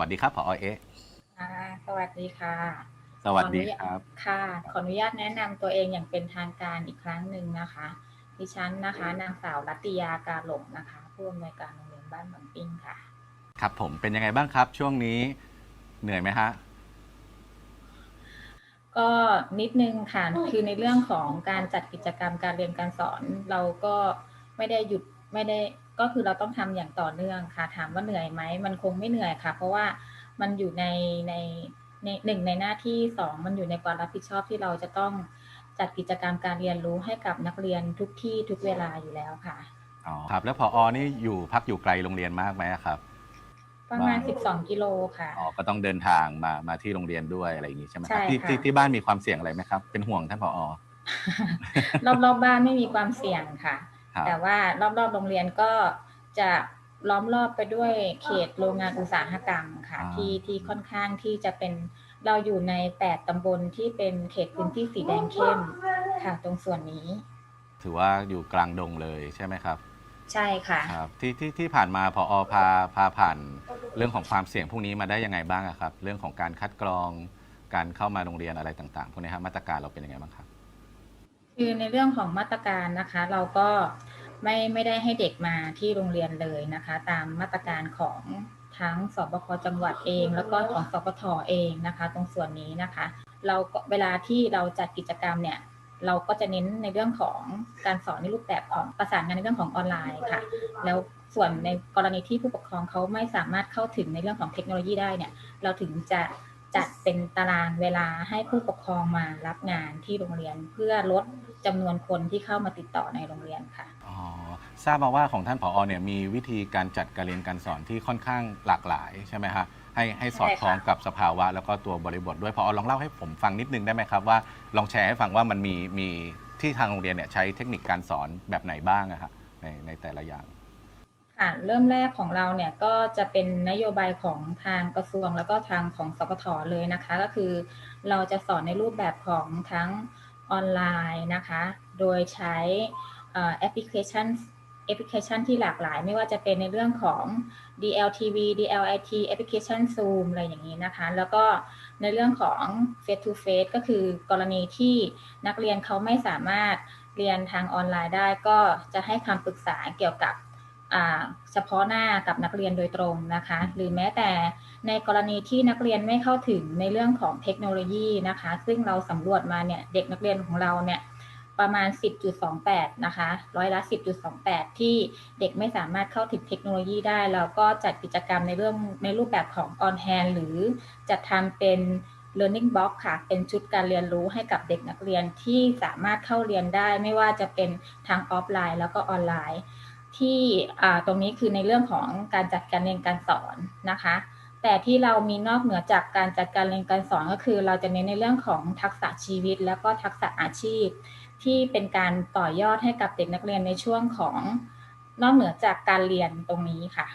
วัสดีครับผอเอ๊ะค่ะสวัสดีค่ะ สวัสดีขออนุญาตครับ ค่ะ ขออนุญาตแนะนำตัวเองอย่างเป็นทางการอีกครั้งหนึ่งนะคะ ดิฉันนะคะ นางสาวรัตติยาการหลงนะคะ ผู้อำนวยการโรงเรียนบ้านหนองปิ้งค่ะ ครับผมเป็นยังไงบ้างครับ ช่วงนี้เหนื่อยไหมฮะก็นิดนึงค่ะ คือในเรื่องของการจัดกิจกรรมการเรียนการสอน เราก็ไม่ได้หยุดไม่ได้ ก็คือเราต้องทำอย่างต่อเนื่องค่ะ ถามว่าเหนื่อยไหมมันคงไม่เหนื่อยค่ะ เพราะว่ามันอยู่ในในในหนึ่งในหน้าที่สองมันอยู่ในความรับผิดชอบที่เราจะต้องจัดกิจกรรมการเรียนรู้ให้กับนักเรียนทุกที่ทุกเวลาอยู่แล้วค่ะอ๋อครับ แล้วผอนี่อยู่พักอยู่ไกลโรงเรียนมากไหมอะครับ ประมาณว้าว12 กิโลค่ะอ๋อก็ต้องเดินทางมามาที่โรงเรียนด้วยอะไรอย่างงี้ใช่ไหมคใช่รับที่ค่ะที่ที่บ้านมีความเสี่ยงอะไรไหมครับ เป็นห่วงท่านผอรอบๆบบ้านไม่มีความเสี่ยงค่ะครับ แต่ว่ารอบๆโรงเรียนก็จะล้อมรอบไปด้วยเขตโรงงานอุตสาหกรรมค่ะที่ที่ค่อนข้างที่จะเป็นเราอยู่ใน8ตำบลที่เป็นเขตพื้นที่สีแดงเข้มค่ะตรงส่วนนี้ ถือว่าอยู่กลางดงเลยใช่ไหมครับ ใช่ค่ะครับที่ที่ที่ผ่านมาพอพาพาผ่านเรื่องของความเสี่ยงพวกนี้มาได้ยังไงบ้างอะครับ เรื่องของการคัดกรองการเข้ามาโรงเรียนอะไรต่างๆพวกนี้ครับมาตรการเราเป็นยังไงบ้างครับ คือในเรื่องของมาตรการนะคะ เราก็ไม่ไม่ได้ให้เด็กมาที่โรงเรียนเลยนะคะ ตามมาตรการของทั้งสบคจังหวัดเอง แล้วก็ของสปทเองนะคะ ตรงส่วนนี้นะคะ เราก็เวลาที่เราจัดกิจกรรมเนี่ยเราก็จะเน้นในเรื่องของการสอนในรูปแบบของประสานงานในเรื่องของออนไลน์ค่ะ แล้วส่วนในกรณีที่ผู้ปกครองเขาไม่สามารถเข้าถึงในเรื่องของเทคโนโลยีได้เนี่ย เราถึงจะจัดเป็นตารางเวลาให้ผู้ปกครองมารับงานที่โรงเรียนเพื่อลด จำนวนคนที่เข้ามาติดต่อในโรงเรียนค่ะ อ๋อทราบมาว่าของท่านผอเนี่ยมีวิธีการจัดการเรียนการสอนที่ค่อนข้างหลากหลายใช่ไหมฮะให้ให้สอดคล้องกับสภาวะ แล้วก็ตัวบริบทด้วยพอลองเล่าให้ผมฟังนิดนึงได้ไหมครับว่าลองแชร์ให้ฟังว่ามันมีมีที่ทางโรงเรียนเนี่ยใช้เทคนิคการสอนแบบไหนบ้างอะครับในในแต่ละอย่างค่ะเริ่มแรกของเราเนี่ยก็จะเป็นนโยบายของทางกระทรวงแล้วก็ทางของสปทเลยนะคะ ก็คือเราจะสอนในรูปแบบของทั้ง ออนไลน์นะคะ โดยใช้แอปพลิเคชันแอปพลิเคชันที่หลากหลาย ไม่ว่าจะเป็นในเรื่องของ DLTV DLIT แอปพลิเคชัน Zoom อะไรอย่างนี้นะคะ แล้วก็ในเรื่องของ Face to Face ก็คือกรณีที่นักเรียนเขาไม่สามารถเรียนทางออนไลน์ได้ ก็จะให้คำปรึกษาเกี่ยวกับ เฉพาะหน้ากับนักเรียนโดยตรงนะคะ หรือแม้แต่ในกรณีที่นักเรียนไม่เข้าถึงในเรื่องของเทคโนโลยีนะคะ ซึ่งเราสำรวจมาเนี่ยเด็กนักเรียนของเราเนี่ยประมาณ 10.28 นะคะ ร้อยละ 10.28 ที่เด็กไม่สามารถเข้าถึงเทคโนโลยีได้ เราก็จัดกิจกรรมในเรื่องในรูปแบบของ on hand หรือจัดทำเป็น learning box ค่ะ เป็นชุดการเรียนรู้ให้กับเด็กนักเรียนที่สามารถเข้าเรียนได้ ไม่ว่าจะเป็นทางออฟไลน์แล้วก็ออนไลน์ ที่อ่าตรงนี้คือในเรื่องของการจัดการเรียนการสอนนะคะ แต่ที่เรามีนอกเหนือจากการจัดการเรียนการสอนก็คือ เราจะเน้นในเรื่องของทักษะชีวิต แล้วก็ทักษะอาชีพ ที่เป็นการต่อยอดให้กับเด็กนักเรียนในช่วงของนอกเหนือจากการเรียนตรงนี้ค่ะ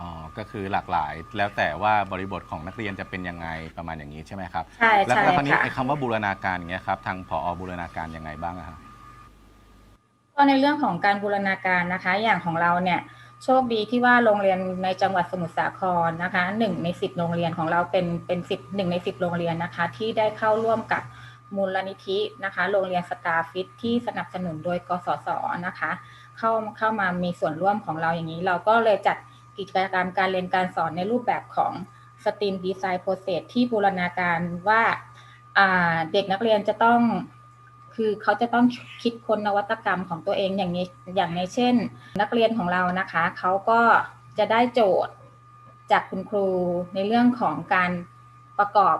อ๋อ ก็คือหลากหลายแล้วแต่ว่าบริบทของนักเรียนจะเป็นยังไงประมาณอย่างนี้ใช่ไหมครับ ใช่แล้วใช่แล้วคราวนี้ค่ะไอ้คำว่าบูรณาการอย่างเงี้ยครับ ทางผอบูรณาการยังไงบ้างอะครับ ก็ในเรื่องของการบูรณาการนะคะ อย่างของเราเนี่ยโชคดีที่ว่าโรงเรียนในจังหวัดสมุทรสาครนะคะหนึ่งในสิบโรงเรียนของเราเป็นเป็นสิบหนึ่งในสิบโรงเรียนนะคะ ที่ได้เข้าร่วมกับมูลนิธินะคะ โรงเรียนสตาร์ฟิตที่สนับสนุนโดยกสศนะคะ เข้าเข้ามามีส่วนร่วมของเราอย่างนี้ เราก็เลยจัดกิจกรรมการเรียนการสอนในรูปแบบของ STEAM Design Process ที่บูรณาการว่าเด็กนักเรียนจะต้อง คือเขาจะต้องคิดค้นนวัตกรรมของตัวเองอย่างนี้อย่างในเช่น นักเรียนของเรานะคะเขาก็จะได้โจทย์จากคุณครูในเรื่องของการประกอบ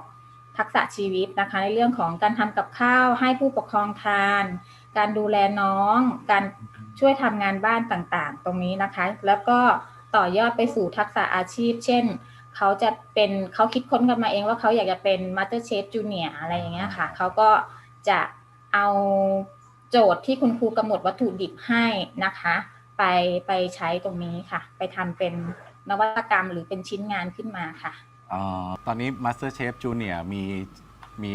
ทักษะชีวิตนะคะ ในเรื่องของการทำกับข้าวให้ผู้ปกครองทาน การดูแลน้อง การช่วยทำงานบ้านต่างๆ ตรงนี้นะคะ แล้วก็ต่อยอดไปสู่ทักษะอาชีพ เช่นเขาจะเป็นเขาคิดค้นกันมาเองว่าเขาอยากจะเป็นมาสเตอร์เชฟจูเนียอะไรอย่างเงี้ยค่ะเขาก็จะ เอาโจทย์ที่คุณครูกำหนดวัตถุดิบให้นะคะ ไปไปใช้ตรงนี้ค่ะ ไปทำเป็นนวัตกรรมหรือเป็นชิ้นงานขึ้นมาค่ะ อ๋อตอนนี้ Master Chef Junior มีมี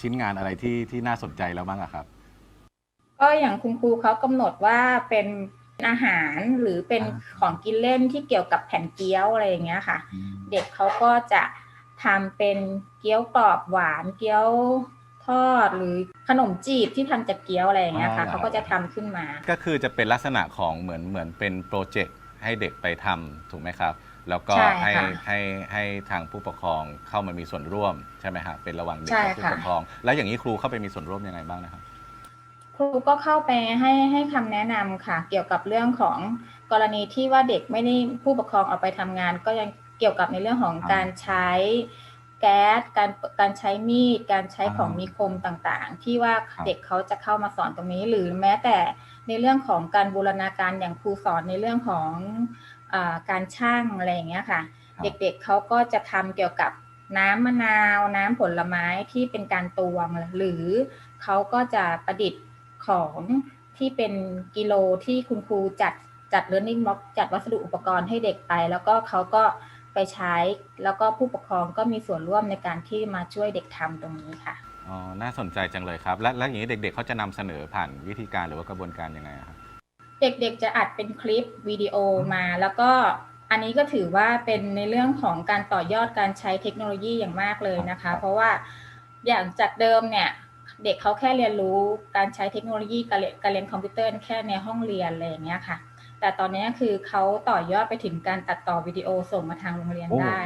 ชิ้นงานอะไรที่ที่น่าสนใจแล้วบ้างอะครับ ก็อย่างคุณครูเขากำหนดว่าเป็นอาหารหรือเป็นอ่าของกินเล่นที่เกี่ยวกับแผ่นเกี๊ยวอะไรอย่างเงี้ยค่ะอืมเด็กเขาก็จะทำเป็นเกี๊ยวกรอบหวานเกี๊ยว ทอดหรือขนมจีบที่ทำจากเกี๊ยวอะไรอย่างเงี้ยค่ะเขาก็จะทำขึ้นมา ก็คือจะเป็นลักษณะของเหมือนเหมือนเป็นโปรเจกต์ให้เด็กไปทำถูกไหมครับ แล้วก็ใช่ให้ค่ะให้ให้ทางผู้ปกครองเข้ามามีส่วนร่วมใช่ไหมฮะเป็นระหว่างเด็กใช่กับผู้ค่ะปกครอง แล้วอย่างนี้ครูเข้าไปมีส่วนร่วมยังไงบ้างนะครับครูก็เข้าไปให้ให้คำแนะนำค่ะ เกี่ยวกับเรื่องของกรณีที่ว่าเด็กไม่ได้ผู้ปกครองเอาไปทำงาน ก็ยังเกี่ยวกับในเรื่องของอ่าการใช้ แก๊ส การการใช้มีด การใช้อ่าของมีคมต่างๆ ที่ว่าครับเด็กเขาจะเข้ามาสอนตรงนี้ หรือแม้แต่ในเรื่องของการบูรณาการอย่างครูสอนในเรื่องของอาการช่างอะไรอย่างเงี้ยค่ะ เด็กๆเขาก็จะทำเกี่ยวกับน้ำมะนาว น้ำผลไม้ที่เป็นการตวง หรือเขาก็จะประดิษฐ์ของที่เป็นกิโลที่คุณครูจัดจัด learning block จัดวัสดุอุปกรณ์ให้เด็กไป แล้วก็เขาก็ ไปใช้ แล้วก็ผู้ปกครองก็มีส่วนร่วมในการที่มาช่วยเด็กทำตรงนี้ค่ะอ๋อน่าสนใจจังเลยครับ และและอย่างนี้เด็กๆเขาจะนำเสนอผ่านวิธีการหรือว่ากระบวนการยังไงอะครับเด็กๆจะอัดเป็นคลิปวิดีโอมา แล้วก็อันนี้ก็ถือว่าเป็นในเรื่องของการต่อยอดการใช้เทคโนโลยีอย่างมากเลยนะคะ เพราะว่าอย่างจากเดิมเนี่ยเด็กเขาแค่เรียนรู้การใช้เทคโนโลยีการเรียนการเรียนคอมพิวเตอร์แค่ในห้องเรียนอะไรอย่างเงี้ยค่ะ แต่ตอนนี้คือเขาต่อยอดไปถึงการตัดต่อวิดีโอส่งมาทางโรงเรียนได้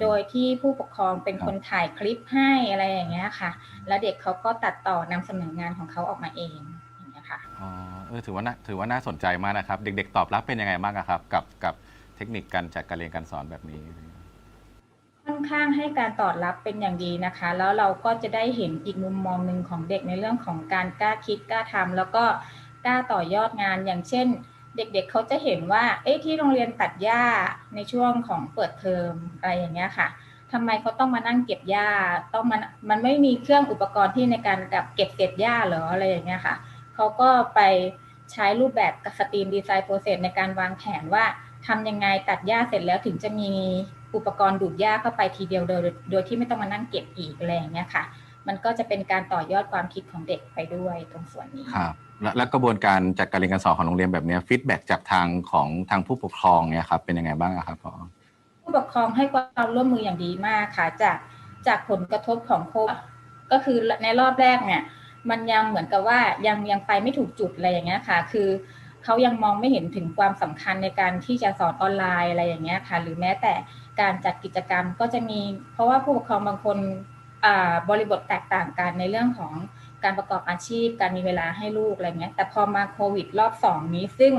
โดยที่ผู้ปกครองเป็นคนถ่ายคลิปให้อะไรอย่างเงี้ยค่ะ แล้วเด็กเขาก็ตัดต่อนำเสนองานของเขาออกมาเองอย่างเงี้ยค่ะอ๋อเออถือว่าน่าถือว่าน่าสนใจมากนะครับ เด็ก ๆ ตอบรับเป็นยังไงบ้างอะครับ กับกับเทคนิคการจัดการเรียนการสอนแบบนี้ค่อนข้างให้การตอบรับเป็นอย่างดีนะคะ แล้วเราก็จะได้เห็นอีกมุมมองหนึ่งของเด็กในเรื่องของการกล้าคิดกล้าทำแล้วก็กล้าต่อยอดงานอย่างเช่น เด็กๆเขาจะเห็นว่าเอ๊ะที่โรงเรียนตัดหญ้าในช่วงของเปิดเทอมอะไรอย่างเงี้ยค่ะทำไมเขาต้องมานั่งเก็บหญ้าต้องมันมันไม่มีเครื่องอุปกรณ์ที่ในการแบบเก็บเศษหญ้าหรออะไรอย่างเงี้ยค่ะเขาก็ไปใช้รูปแบบสตรีมดีไซน์โปรเซสในการวางแผนว่าทำยังไงตัดหญ้าเสร็จแล้วถึงจะมีอุปกรณ์ดูดหญ้าเข้าไปทีเดียวโดยโดยที่ไม่ต้องมานั่งเก็บอีกอะไรอย่างเงี้ยค่ะ มันก็จะเป็นการต่อยอดความคิดของเด็กไปด้วยตรงส่วนนี้ครับและและกระบวนการจัดการเรียนการสอนของโรงเรียนแบบนี้ฟีดแบ็จากทางของทางผู้ปกครองเนี่ยครับเป็นยังไงบ้างอะครับพอผู้ปกครองให้ความร่วมมืออย่างดีมากค่ะจากจากผลกระทบของโควิดก็คือในรอบแรกเนี่ย มันยังเหมือนกับว่ายังยังไปไม่ถูกจุดอะไรอย่างเงี้ยค่ะ คือเขายังมองไม่เห็นถึงความสำคัญในการที่จะสอนออนไลน์อะไรอย่างเงี้ยค่ะ หรือแม้แต่การจัดกิจกรรมก็จะมี เพราะว่าผู้ปกครองบางคนอ่า บริบทแตกต่างกันในเรื่องของการประกอบอาชีพ การมีเวลาให้ลูกอะไรเงี้ย แต่พอมาโควิดรอบสองนี้ซึ่ง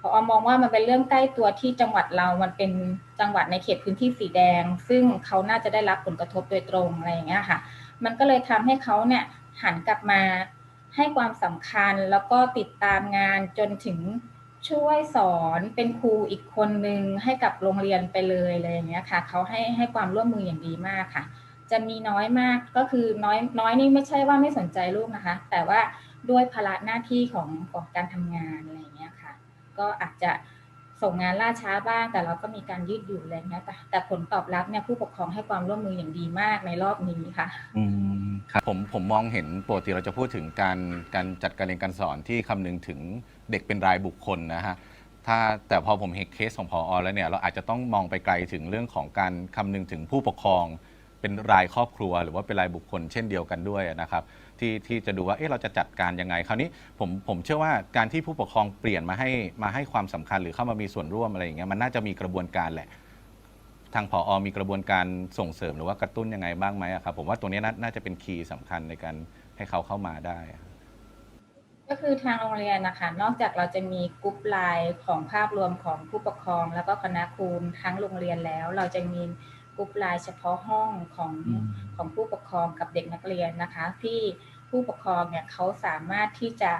พอมองว่ามันเป็นเรื่องใกล้ตัวที่จังหวัดเรา มันเป็นจังหวัดในเขตพื้นที่สีแดง ซึ่งเขาน่าจะได้รับผลกระทบโดยตรงอะไรอย่างเงี้ยค่ะ มันก็เลยทำให้เขาเนี่ยหันกลับมาให้ความสำคัญแล้วก็ติดตามงานจนถึงช่วยสอนเป็นครูอีกคนนึงให้กับโรงเรียนไปเลยอะไรอย่างเงี้ยค่ะ เขาให้ให้ความร่วมมืออย่างดีมากค่ะ จะมีน้อยมากก็คือน้อยน้อยนี่ไม่ใช่ว่าไม่สนใจลูกนะคะ แต่ว่าด้วยภาระหน้าที่ของของการทำงานอะไรเงี้ยค่ะ ก็อาจจะส่งงานล่าช้าบ้าง แต่เราก็มีการยืดหยุ่นอะไรเงี้ยแต่แต่ผลตอบรับเนี่ยผู้ปกครองให้ความร่วมมืออย่างดีมากในรอบนี้ค่ะ อืมครับผมผมมองเห็นปกติเราจะพูดถึงการการจัดการเรียนการสอนที่คำนึงถึงเด็กเป็นรายบุคคลนะฮะถ้าแต่พอผมเห็นเคสของพอแล้วเนี่ยเราอาจจะต้องมองไปไกลถึงเรื่องของการคำนึงถึงผู้ปกครอง เป็นรายครอบครัว หรือว่าเป็นรายบุคคลเช่นเดียวกันด้วยนะครับที่ที่จะดูว่าเอ๊ะเราจะจัดการยังไง คราวนี้ผมผมเชื่อว่าการที่ผู้ปกครองเปลี่ยนมาให้มาให้ความสำคัญหรือเข้ามามีส่วนร่วมอะไรอย่างเงี้ยมันน่าจะมีกระบวนการแหละ ทางผออมีกระบวนการส่งเสริมหรือว่ากระตุ้นยังไงบ้างไหมครับผมว่าตัวนี้น่าจะเป็นคีย์สำคัญในการให้เขาเข้ามาได้ก็คือทางโรงเรียนนะคะ นอกจากเราจะมีกรุ๊ปไลน์ของภาพรวมของผู้ปกครอง แล้วก็คณะครูทั้งโรงเรียนแล้ว เราจะมี กรุ๊ปไลน์เฉพาะห้องของของผู้ปกครองกับเด็กนักเรียนนะคะ ที่ผู้ปกครองเนี่ยเขาสามารถที่จะ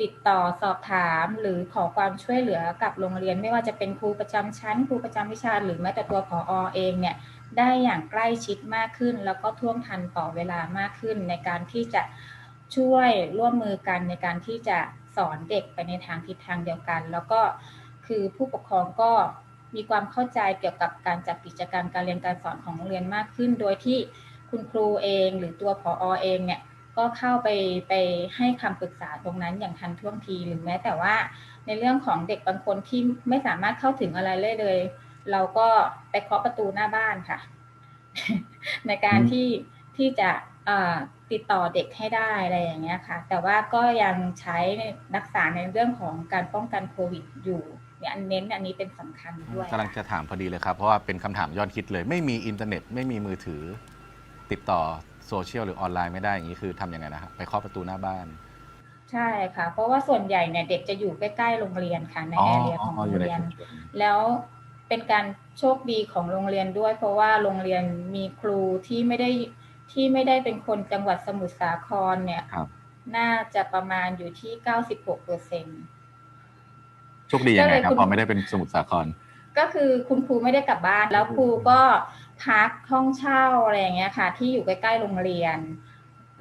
ติดต่อสอบถามหรือขอความช่วยเหลือกับโรงเรียน ไม่ว่าจะเป็นครูประจำชั้น ครูประจำวิชา หรือแม้แต่ตัวผอเองเนี่ยได้อย่างใกล้ชิดมากขึ้น แล้วก็ท่วงทันต่อเวลามากขึ้น ในการที่จะช่วยร่วมมือกันในการที่จะสอนเด็กไปในทางทิศทางเดียวกัน แล้วก็คือผู้ปกครองก็ มีความเข้าใจเกี่ยวกับการจัดกิจกรรมการเรียนการสอนของโรงเรียนมากขึ้น โดยที่คุณครูเองหรือตัวผออเองเนี่ยก็เข้าไปไปให้คำปรึกษาตรงนั้นอย่างทันท่วงทีหรือแม้แต่ว่าในเรื่องของเด็กบางคนที่ไม่สามารถเข้าถึงอะไรเลยเลย เราก็ไปเคาะประตูหน้าบ้านค่ะ ในการที่ที่จะติดต่อเด็กให้ได้อะไรอย่างเงี้ยค่ะ แต่ว่าก็ยังใช้รักษาในเรื่องของการป้องกันโควิดอยู่ เนี่ยอันเน้นอันนี้เป็นสำคัญด้วยกำลังจะถามพอดีเลยครับ เพราะว่าเป็นคำถามยอดฮิตเลย ไม่มีอินเทอร์เน็ต ไม่มีมือถือ ติดต่อโซเชียลหรือออนไลน์ไม่ได้อย่างนี้คือทำยังไงนะฮะไปเคาะประตูหน้าบ้าน ใช่ค่ะ เพราะว่าส่วนใหญ่เนี่ยเด็กจะอยู่ใกล้ๆโรงเรียนค่ะในแอเรียของโรงเรียน แล้วเป็นการโชคดีของโรงเรียนด้วย เพราะว่าโรงเรียนมีครูที่ไม่ได้ที่ไม่ได้เป็นคนจังหวัดสมุทรสาครเนี่ยครับ น่าจะประมาณอยู่ที่ 96เปอร์เซ็นต์ โชคดียังไงครัก็บเลยคุณพอไม่ได้เป็นสมุทรสาคร ก็คือคุณครูไม่ได้กลับบ้าน แล้วครูก็พักห้องเช่าอะไรอย่างเงี้ยค่ะ ที่อยู่ใกล้ๆโรงเรียน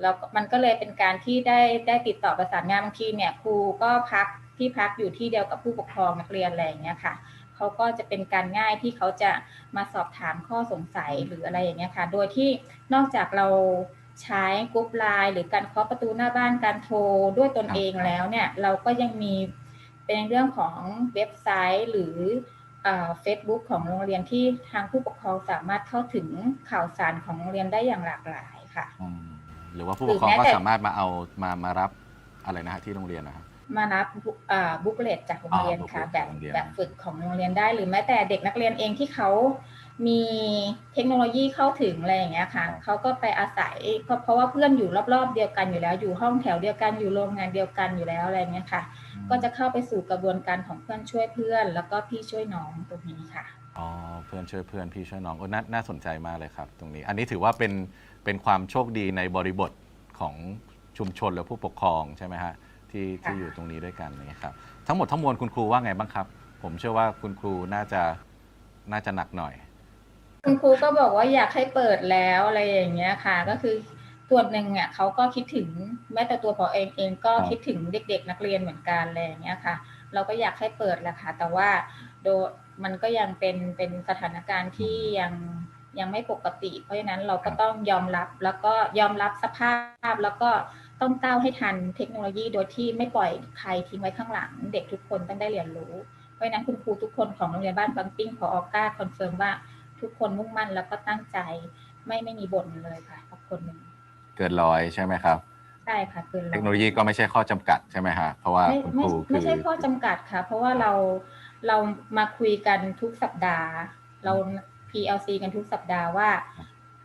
แล้วมันก็เลยเป็นการที่ได้ได้ติดต่อประสานงานบางทีเนี่ยครูก็พักที่พักอยู่ที่เดียวกับผู้ปกครองนักเรียนอะไรอย่างเงี้ยค่ะเขาก็จะเป็นการง่ายที่เขาจะมาสอบถามข้อสงสัยหรืออะไรอย่างเงี้ยค่ะ โดยที่นอกจากเราใช้กรุ๊ปไลน์หรือการเคาะประตูหน้าบ้านการโทรด้วยตนเองแล้วเนี่ย เราก็ยังมี เป็นเรื่องของเว็บไซต์หรือเฟซบุ๊กของโรงเรียนที่ทางผู้ปกครองสามารถเข้าถึงข่าวสารของโรงเรียนได้อย่างหลากหลายค่ะอืมหรือว่าผู้ปกครองหรือแม้ก็แต่สามารถมาเอามามารับอะไรนะฮะที่โรงเรียนนะครับมารับบุ๊กเลตจากโรงเรียนค่ะอ๋อแบบ booklet จากโรงเรียนแบบฝึกของโรงเรียนได้ หรือแม้แต่เด็กนักเรียนเองที่เขา มีเทคโนโลยีเข้าถึงอะไรอย่างเงี้ยค่ะเขาก็ไปอาศัยเพราะเพราะว่าเพื่อนอยู่รอบๆเดียวกันอยู่แล้ว อยู่ห้องแถวเดียวกันอยู่โรงงานเดียวกันอยู่แล้วอะไรเงี้ยค่ะ ก็จะเข้าไปสู่กระบวนการของเพื่อนช่วยเพื่อน แล้วก็พี่ช่วยน้องตรงนี้ค่ะอ๋อเพื่อนช่วยเพื่อนพี่ช่วยน้องโอ้น่าน่าสนใจมากเลยครับ ตรงนี้ อันนี้ถือว่าเป็นเป็นความโชคดีในบริบทของชุมชนและผู้ปกครองใช่ไหมฮะที่ที่ค่ะอยู่ตรงนี้ด้วยกันนี่ครับทั้งหมดทั้งมวลคุณครูว่าไงบ้างครับ ผมเชื่อว่าคุณครูน่าจะน่าจะหนักหน่อย คุณครูก็บอกว่าอยากให้เปิดแล้วอะไรอย่างเงี้ยค่ะ ก็คือส่วนหนึ่งเนี่ยเขาก็คิดถึงแม้แต่ตัวพอเองเองก็ครับคิดถึงเด็ก ๆ นักเรียนเหมือนกันอะไรอย่างเงี้ยค่ะ เราก็อยากให้เปิดแหละค่ะ แต่ว่าโดยมันก็ยังเป็นเป็นสถานการณ์ที่ยังยังไม่ปกติ เพราะฉะนั้นเราก็ต้องยอมรับแล้วก็ยอมรับสภาพแล้วก็ต้องก้าวให้ทันเทคโนโลยีโดยที่ไม่ปล่อยใครทิ้งไว้ข้างหลัง เด็กทุกคนต้องได้เรียนรู้ เพราะฉะนั้นคุณครูทุกคนของโรงเรียนบ้านบางปิ้งพอออกล้าคอนเฟิร์มว่า ทุกคนมุ่งมั่นแล้วก็ตั้งใจ ไม่ไม่มีบ่นเลยค่ะทุกคนหนึ่งเกินร้อยใช่ไหมครับใช่ค่ะเกินร้อยเทคโนโลยีก็ไม่ใช่ข้อจำกัดใช่ไหมฮะเพราะว่าไม่คุณคไม่รูคืไม่อใช่ข้อจำกัดค่ะ เพราะว่าเราเรามาคุยกันทุกสัปดาห์ เรา PLC กันทุกสัปดาห์ว่า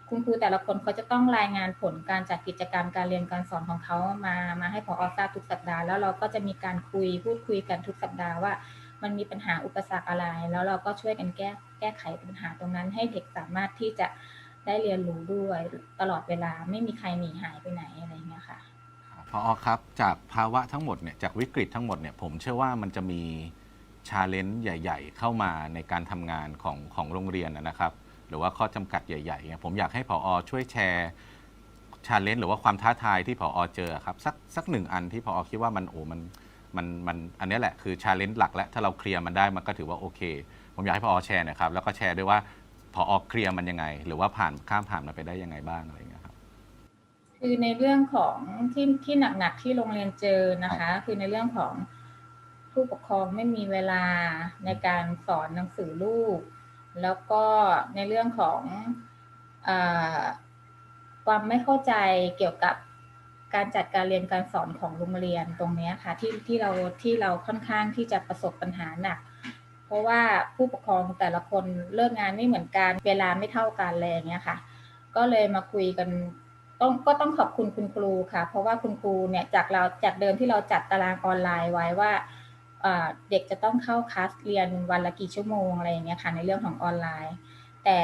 คุณครูแต่ละคนเขาจะต้องรายงานผลการจัดกิจกรรมการเรียนการสอนของเขามามาให้พอทราบทุกสัปดาห์แล้วเราก็จะมีการคุยพูดคุยกันทุกสัปดาห์ว่า มันมีปัญหาอุปสรรคอะไร แล้วเราก็ช่วยกันแก้แก้ไขปัญหาตรงนั้น ให้เด็กสามารถที่จะได้เรียนรู้ด้วยตลอดเวลาไม่มีใครหนีหายไปไหนอะไรเงี้ยค่ะพอครับจากภาวะทั้งหมดเนี่ยจากวิกฤตทั้งหมดเนี่ยผมเชื่อว่ามันจะมีชาเลนจ์ใหญ่ ๆ เข้ามาในการทำงานของของโรงเรียนนะครับ หรือว่าข้อจำกัดใหญ่ๆเนี่ยผมอยากให้ผอช่วยแชร์ชาเลนจ์หรือว่าความท้าทายที่ผอเจอครับสักสักหนึ่งอันที่ผอคิดว่ามันโอ้มัน มันมันอันเนี้ยแหละคือชาเลนจ์หลักแล้วถ้าเราเคลียร์มันได้มันก็ถือว่าโอเค ผมอยากให้ผอแชร์หนะครับ แล้วก็แชร์ด้วยว่าผอเคลียร์มันยังไง หรือว่าผ่านข้ามผ่านมันไปได้ยังไงบ้างอะไรอย่างเงี้ยครับ คือในเรื่องของที่ที่หนักๆที่โรงเรียนเจอนะคะ คือในเรื่องของผู้ปกครองไม่มีเวลาในการสอนหนังสือลูก แล้วก็ในเรื่องของอาความไม่เข้าใจเกี่ยวกับ การจัดการเรียนการสอนของโรงเรียนตรงนี้ค่ะที่ที่เราที่เราค่อนข้างที่จะประสบปัญหาหนัก เพราะว่าผู้ปกครองแต่ละคนเลิกงานไม่เหมือนกันเวลาไม่เท่ากันอะไรอย่างเงี้ยค่ะ ก็เลยมาคุยกันต้องก็ต้องขอบคุณคุณครูค่ะ เพราะว่าคุณครูเนี่ยจากเราจากเดิมที่เราจัดตารางออนไลน์ไว้ว่าเด็กจะต้องเข้าคลาสเรียนวันละกี่ชั่วโมงอะไรอย่างเงี้ยค่ะในเรื่องของออนไลน์ แต่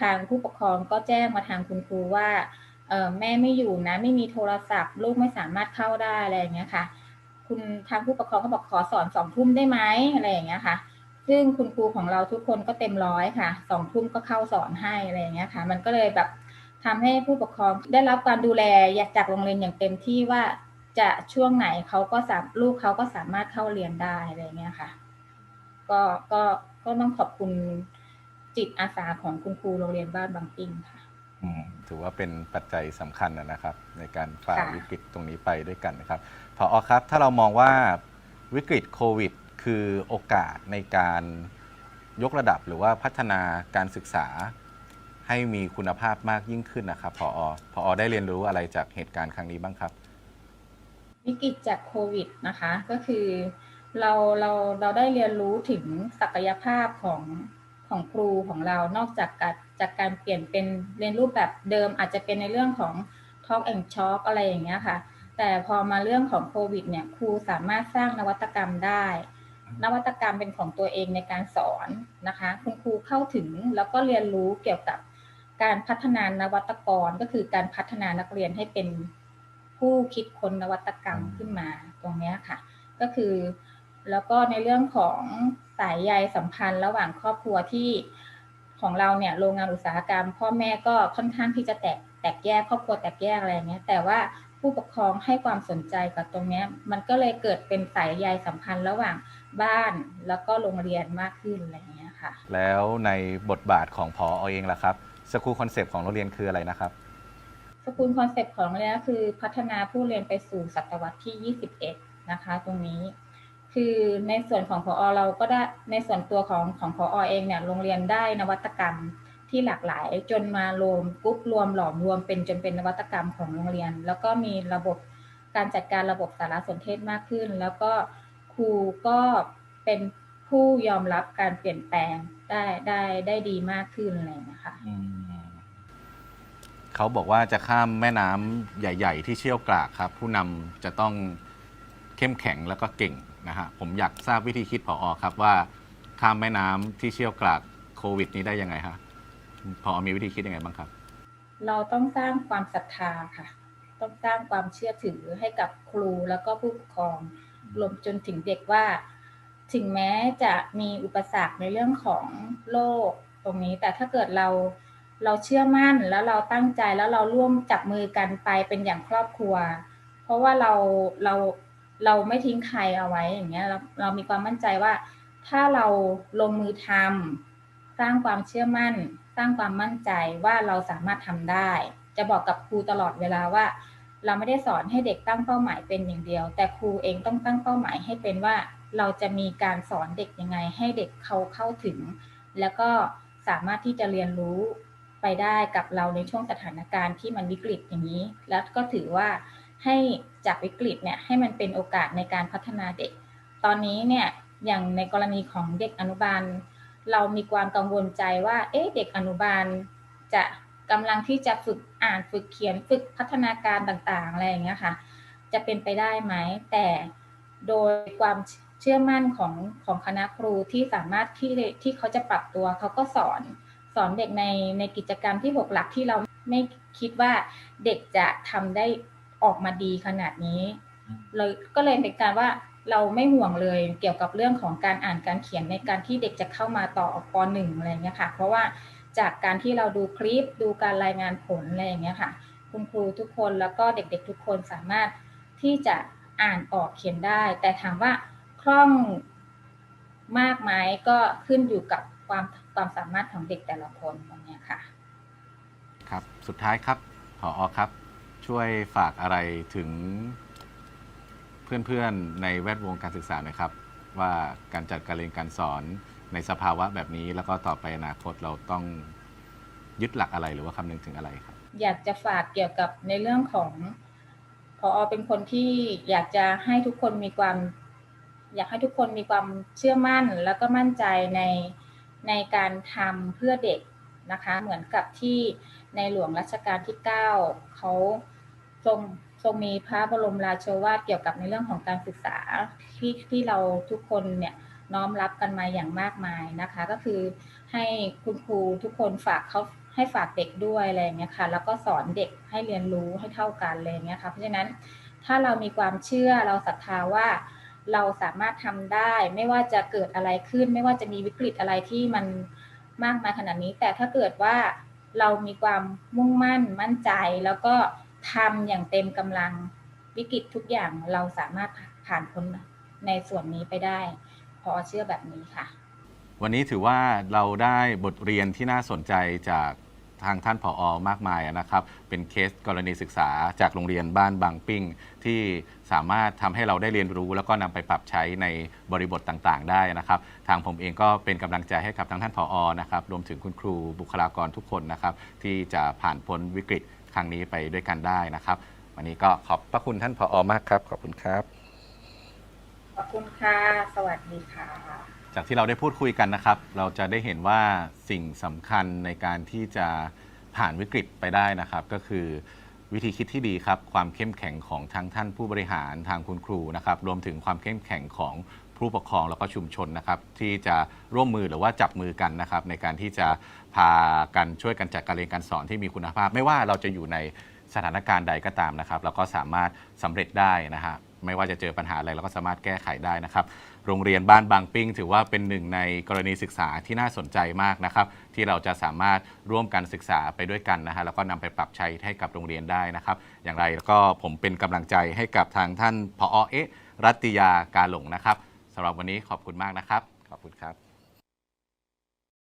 ทางผู้ปกครองก็แจ้งมาทางคุณครูว่า แม่ไม่อยู่นะ ไม่มีโทรศัพท์ ลูกไม่สามารถเข้าได้อะไรอย่างเงี้ยค่ะ คุณทางผู้ปกครองก็บอกขอสอนสองทุ่มได้ไหมอะไรอย่างเงี้ยค่ะ ซึ่งคุณครูของเราทุกคนก็เต็มร้อยค่ะสองทุ่มก็เข้าสอนให้อะไรอย่างเงี้ยค่ะ มันก็เลยแบบทำให้ผู้ปกครองได้รับการดูแลจากโรงเรียนอย่างเต็มที่ว่าจะช่วงไหนเขาก็สามลูกเขาก็สามารถเข้าเรียนได้อะไรอย่างเงี้ยค่ะ ก็ก็ก็ต้องขอบคุณจิตอาสาของคุณครูโรงเรียนบ้านบางปิ้งค่ะ ถือว่าเป็นปัจจัยสำคัญนะครับ ในการฝ่าค่ะวิกฤตตรงนี้ไปด้วยกันนะครับพออครับ ถ้าเรามองว่าวิกฤตโควิด คือโอกาสในการยกระดับหรือว่าพัฒนาการศึกษาให้มีคุณภาพมากยิ่งขึ้นนะครับพอพอได้เรียนรู้อะไรจากเหตุการณ์ครั้งนี้บ้างครับ วิกฤตจากโควิดนะคะก็คือเราเราเราได้เรียนรู้ถึงศักยภาพของ ของครูของเรา นอกจากการจากการเปลี่ยนเป็นเรียนรูปแบบเดิม อาจจะเป็นในเรื่องของ Talk and Talk อะไรอย่างเงี้ยค่ะ แต่พอมาเรื่องของโควิดเนี่ยครูสามารถสร้างนวัตกรรมได้ นวัตกรรมเป็นของตัวเองในการสอนนะคะ คุณครูเข้าถึงแล้วก็เรียนรู้เกี่ยวกับการพัฒนานวัตกรก็คือการพัฒนานักเรียนให้เป็นผู้คิดค้นนวัตกรรมขึ้นมาตรงนี้ค่ะ ก็คือ แล้วก็ในเรื่องของสายใยสัมพันธ์ระหว่างครอบครัวที่ของเราเนี่ยโรงงานอุตสาหกรรม พ่อแม่ก็ค่อนข้างที่จะแตกแตกแยกครอบครัวแตกแยกอะไรอย่างเงี้ยแต่ว่าผู้ปกครองให้ความสนใจกับตรงเนี้ยมันก็เลยเกิดเป็นสายใยสัมพันธ์ระหว่างบ้านแล้วก็โรงเรียนมากขึ้นอะไรอย่างเงี้ยค่ะแล้วในบทบาทของพอเองล่ะครับสกูลคอนเซปต์ของโรงเรียนคืออะไรนะครับสกูลคอนเซปต์ของโรงเรียนก็คือพัฒนาผู้เรียนไปสู่ศตวรรษที่ 21 นะคะ ตรงนี้ คือในส่วนของพอเราก็ได้ในส่วนตัวของของพอเองเนี่ยโรงเรียนได้นวัตกรรมที่หลากหลายจนมารวมกรุ๊ปรวมหลอมรวมเป็นจนเป็นนวัตกรรมของโรงเรียน แล้วก็มีระบบการจัดการระบบสารสนเทศมากขึ้น แล้วก็ครูก็เป็นผู้ยอมรับการเปลี่ยนแปลงได้ได้ได้ดีมากขึ้นอะไรอย่างเงี้ยค่ะเขาบอกว่าจะข้ามแม่น้ำใหญ่ ๆ ที่เชี่ยวกรากครับ ผู้นำจะต้องเข้มแข็งแล้วก็เก่ง นะฮะผมอยากทราบวิธีคิดพออครับว่าข้ามแม่น้ำที่เชี่ยวกรากโควิด นี้ได้ยังไงฮะพอมีวิธีคิดยังไงบ้างครับ เราต้องสร้างความศรัทธาค่ะ ต้องสร้างความเชื่อถือให้กับครูแล้วก็ผู้ปกครองรวมจนถึงเด็กว่า ถึงแม้จะมีอุปสรรคในเรื่องของโลกตรงนี้ แต่ถ้าเกิดเราเราเชื่อมั่นแล้วเราตั้งใจแล้วเราร่วมจับมือกันไปเป็นอย่างครอบครัว เพราะว่าเราเรา เราไม่ทิ้งใครเอาไว้อย่างเงี้ยเราเรามีความมั่นใจว่า ถ้าเราลงมือทำสร้างความเชื่อมั่น สร้างความมั่นใจว่าเราสามารถทำได้ จะบอกกับครูตลอดเวลาว่า เราไม่ได้สอนให้เด็กตั้งเป้าหมายเป็นอย่างเดียว แต่ครูเองต้องตั้งเป้าหมายให้เป็นว่า เราจะมีการสอนเด็กยังไง ให้เด็กเขาเข้าถึง แล้วก็สามารถที่จะเรียนรู้ไปได้กับเราในช่วงสถานการณ์ที่มันวิกฤตอย่างนี้ แล้วก็ถือว่า ให้จากวิกฤตเนี่ยให้มันเป็นโอกาสในการพัฒนาเด็ก ตอนนี้เนี่ยอย่างในกรณีของเด็กอนุบาล เรามีความกังวลใจว่า เอ๊ะเด็กอนุบาล จะกำลังที่จะฝึกอ่านฝึกเขียนฝึกพัฒนาการต่างๆอะไรอย่างเงี้ยค่ะ จะเป็นไปได้ไหม แต่โดยความเชื่อมั่นของของคณะครูที่สามารถที่ที่เขาจะปรับตัวเขาก็สอนสอนเด็กในในกิจกรรมที่หกหลักที่เราไม่คิดว่าเด็กจะทำได้ ออกมาดีขนาดนี้เลยก็เลยเป็นการว่าเราไม่ห่วงเลยเกี่ยวกับเรื่องของการอ่านการเขียนในการที่เด็กจะเข้ามาต่อปหนึ่งอะไรเงี้ยค่ะ เพราะว่าจากการที่เราดูคลิปดูการรายงานผลอะไรอย่างเงี้ยค่ะ คุณครูทุกคนแล้วก็เด็กๆทุกคนสามารถที่จะอ่านออกเขียนได้ แต่ถามว่าคล่องมากไหมก็ขึ้นอยู่กับความความสามารถของเด็กแต่ละคนตรงเนี้ยค่ะ ครับสุดท้ายครับพออครับ ช่วยฝากอะไรถึงเพื่อนๆในแวดวงการศึกษาหน่อยครับ ว่าการจัดการเรียนการสอนในสภาวะแบบนี้ แล้วก็ต่อไปอนาคตเราต้องยึดหลักอะไรหรือว่าคำนึงถึงอะไรครับ อยากจะฝากเกี่ยวกับในเรื่องของพอเป็นคนที่อยากจะให้ทุกคนมีความ อยากให้ทุกคนมีความเชื่อมั่น แล้วก็มั่นใจในในการทำเพื่อเด็กนะคะ เหมือนกับที่ในหลวงรัชกาลที่ 9 เขา ทรงทรงมีพระบรมราโชวาทเกี่ยวกับในเรื่องของการศึกษาที่ที่เราทุกคนเนี่ยน้อมรับกันมาอย่างมากมายนะคะ ก็คือให้คุณครูทุกคนฝากเขาให้ฝากเด็กด้วยอะไรอย่างเงี้ยค่ะ แล้วก็สอนเด็กให้เรียนรู้ให้เท่ากันอะไรอย่างเงี้ยค่ะ เพราะฉะนั้นถ้าเรามีความเชื่อเราศรัทธาว่าเราสามารถทำได้ ไม่ว่าจะเกิดอะไรขึ้น ไม่ว่าจะมีวิกฤตอะไรที่มันมากมายขนาดนี้ แต่ถ้าเกิดว่าเรามีความมุ่งมั่นมั่นใจแล้วก็ ทำอย่างเต็มกำลังวิกฤตทุกอย่างเราสามารถผ่านพ้นในส่วนนี้ไปได้ พอเชื่อแบบนี้ค่ะ วันนี้ถือว่าเราได้บทเรียนที่น่าสนใจจากทางท่านผออมากมายนะครับ เป็นเคสกรณีศึกษาจากโรงเรียนบ้านบางปิ้ง ที่สามารถทำให้เราได้เรียนรู้ แล้วก็นำไปปรับใช้ในบริบทต่างๆ ได้นะครับ ทางผมเองก็เป็นกำลังใจให้กับทางท่านผออนะครับ รวมถึงคุณครูบุคลากรทุกคนนะครับ ที่จะผ่านพ้นวิกฤต ครั้งนี้ไปด้วยกันได้นะครับ วันนี้ก็ขอบพระคุณท่านผออมากครับ ขอบคุณครับ ขอบคุณค่ะ สวัสดีค่ะ จากที่เราได้พูดคุยกันนะครับ เราจะได้เห็นว่าสิ่งสำคัญในการที่จะผ่านวิกฤตไปได้นะครับ ก็คือวิธีคิดที่ดีครับ ความเข้มแข็งของทั้งท่านผู้บริหารทางคุณครูนะครับ รวมถึงความเข้มแข็งของ ผู้ปกครองแล้วก็ชุมชนนะครับที่จะร่วมมือหรือว่าจับมือกันนะครับในการที่จะพากันช่วยกันจัดการเรียนการสอนที่มีคุณภาพ ไม่ว่าเราจะอยู่ในสถานการณ์ใดก็ตามนะครับเราก็สามารถสำเร็จได้นะฮะไม่ว่าจะเจอปัญหาอะไรเราก็สามารถแก้ไขได้นะครับ โรงเรียนบ้านบางปิ้ง ถือว่าเป็นหนึ่งในกรณีศึกษาที่น่าสนใจมากนะครับ ที่เราจะสามารถร่วมกันศึกษาไปด้วยกันนะฮะแล้วก็นำไปปรับใช้ให้กับโรงเรียนได้นะครับ อย่างไรแล้วก็ผมเป็นกำลังใจให้กับทางท่านผอเอ๊ะรัตติยาการหลงนะครับ สำหรับวันนี้ขอบคุณมากนะครับ ขอบคุณครับ